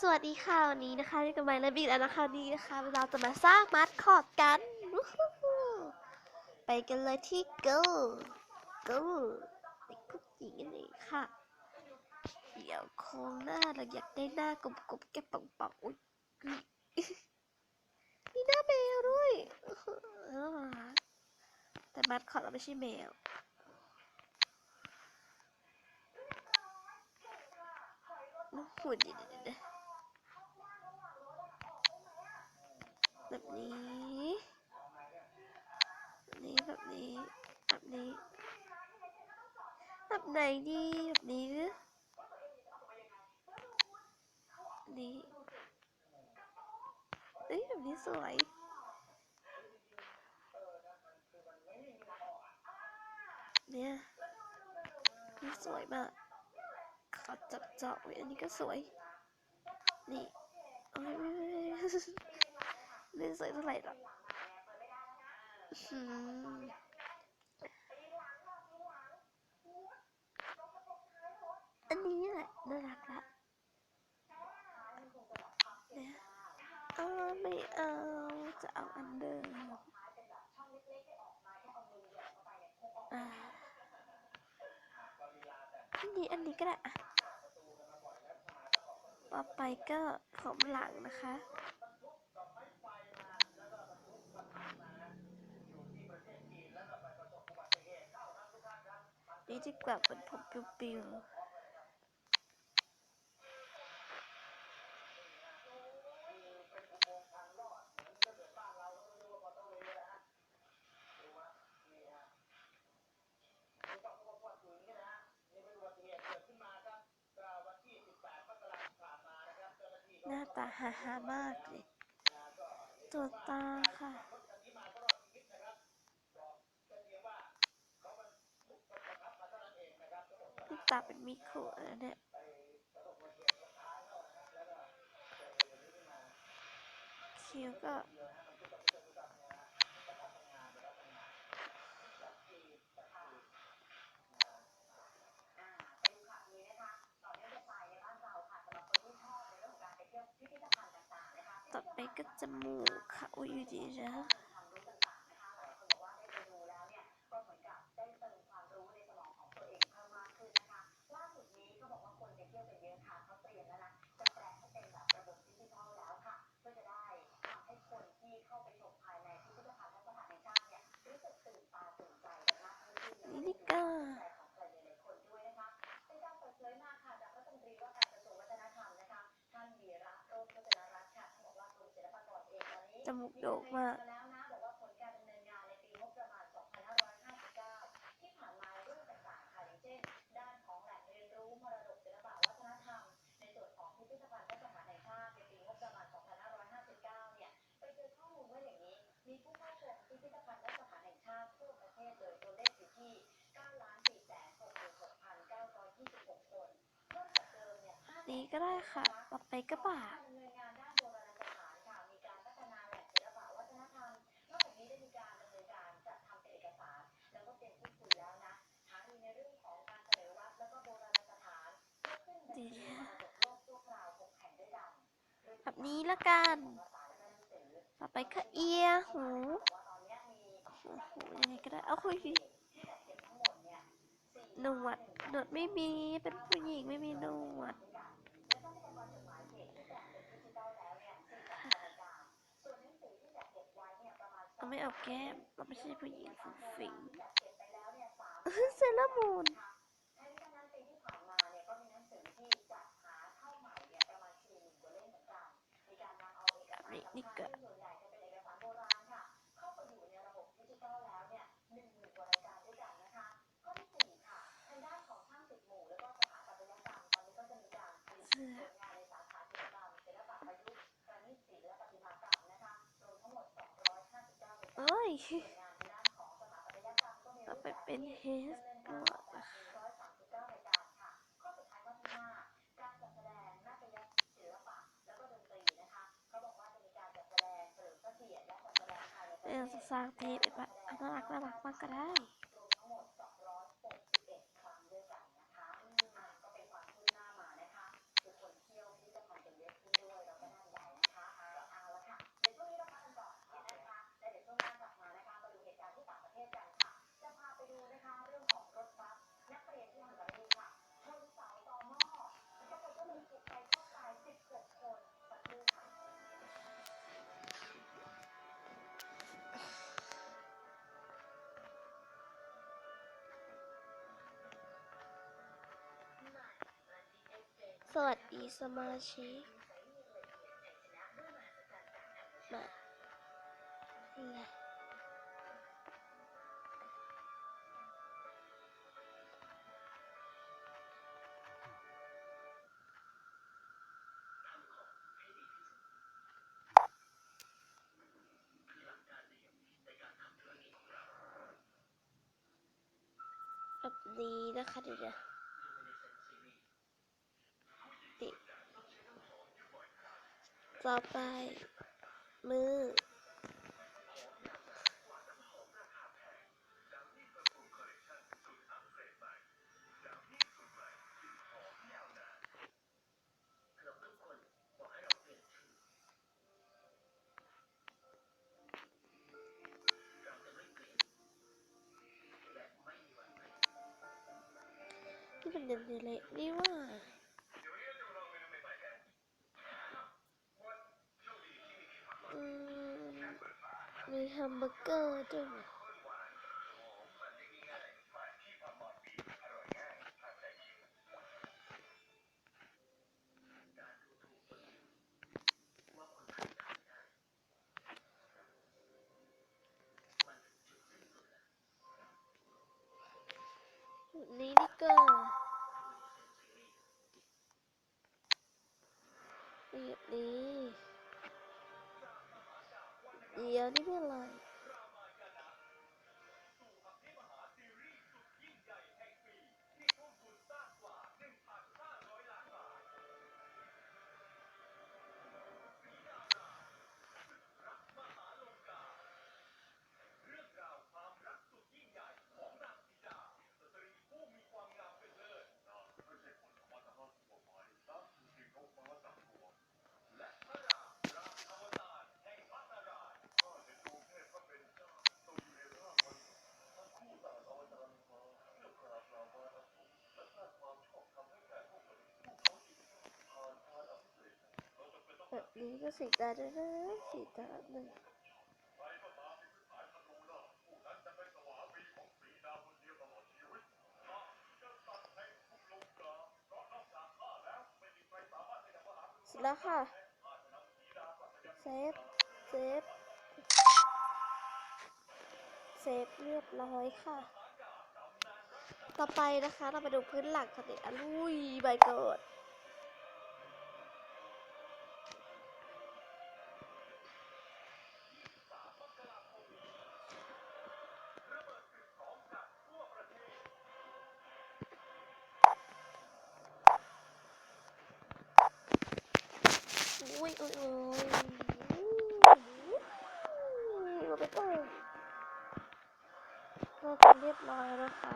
สวัสดีค่ะวันนี้นะคะอยู่กับไมล์และบิ๊กแล้วนะคะนี่นะคะเราจะมาสร้างมาสคอตกัน ไปกันเลยที่ Go Go เด็กผู้หญิงกันเองค่ะ เดี๋ยวโครงหน้าเราอยากได้หน้ากลมๆแก้ป่องๆอุ้ยอุ๊ยมีหน้าแมวด้วยอื้อหือน่ารักแต่มาสคอตเราไม่ใช่แมวหุ่นเดี๋ยวๆๆแบบนี้แบบนี้แบบนี้ แบบนี้ แบบไหนดีแบบนี้หรือนี้เอ้ยแบบนี้สวยเนี่ยนี่สวยมากขอจับจาะไว้อันนี้ก็สวย นี่โอ้ยไม่ไม่ไม่ไม่สวยเท่าไหร่หรอก อันนี้แหละน่ารักละเนี่ยเอาไม่เอาจะเอาอันเดิมอ่าอันนี้อันนี้ก็ได้ต่อไปก็ผมหลังนะคะนี่ดีกว่าเป็นผมปิวๆ หน้าตาฮาฮามากเลยตัวตาค่ะนี่ตาเป็นมิโครแล้วเนี่ยคิ้วก็ ต่อไปก็จมูกค่ะอุ้ยอยู่ดีนะนี่นี่ก็ จมูกโด่งมากนี้ก็ได้ค่ะ ต่อไปก็ปาก แบบนี้ละกัน ต่อไปก็เอียหูโอ้โหยังไงก็ได้ เอาคุยสิหนวดหนวดไม่มี เป็นผู้หญิงไม่มีหนวดเราไม่เอาแก้มเราไม่ใช่ผู้หญิงฟุ้งฟิงเซเลอรามูนแบบ นี้นี่เกิดเสื้อเอ้ยต่อไปเป็นเฮสกรอดนะคะ เออสร้างเทป สวัสดีสมาชิกมาเลยแบบนี้นะคะเดี๋ยวนะนี่ ต่อไป มือที่มันเดินเละนี่ว่า อืมมีแฮมเบอร์เกอร์ด้วยเหรอ นี่ดีกว่านี่นี่เดี๋ นี้ก็สีตาด้วยนะสีตาหนึ่งเสร็จแล้วค่ะ เซฟ เซฟ เซฟเรียบร้อยค่ะ ต่อไปนะคะเรามาดูพื้นหลังค่ะเด็กอลุยใบเกิด อุ้ยอุ้ยอุ้ยเราไปก่อนเราทำเรียบร้อยแล้วนะคะ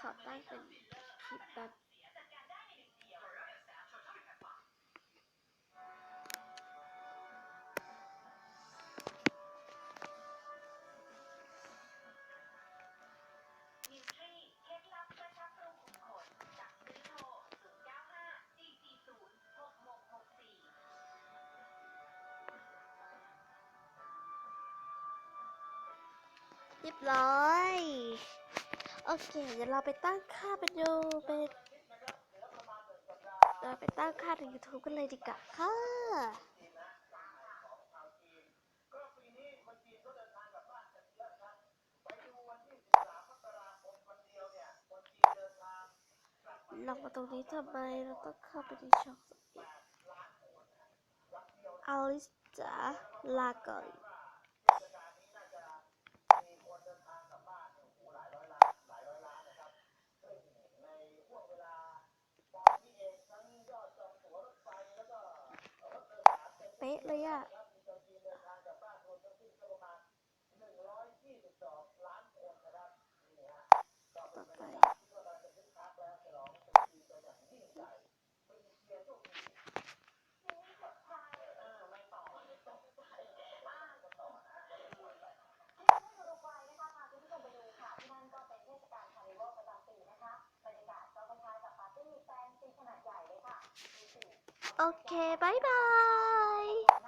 ขอตั้งเป็น คลิปแบบเรียบร้อย อเค เดี๋ยวเราไปตั้งค่าเป็นยูเป็นเราไปตั้งค่าใน YouTube กันเลยดีกว่าค่ะลองมาตรงนี้ทำไมเราต้องเข้าไปในช่องสังเกอลิสจ๋าลาก่อน เลยอะโอเคบายบาย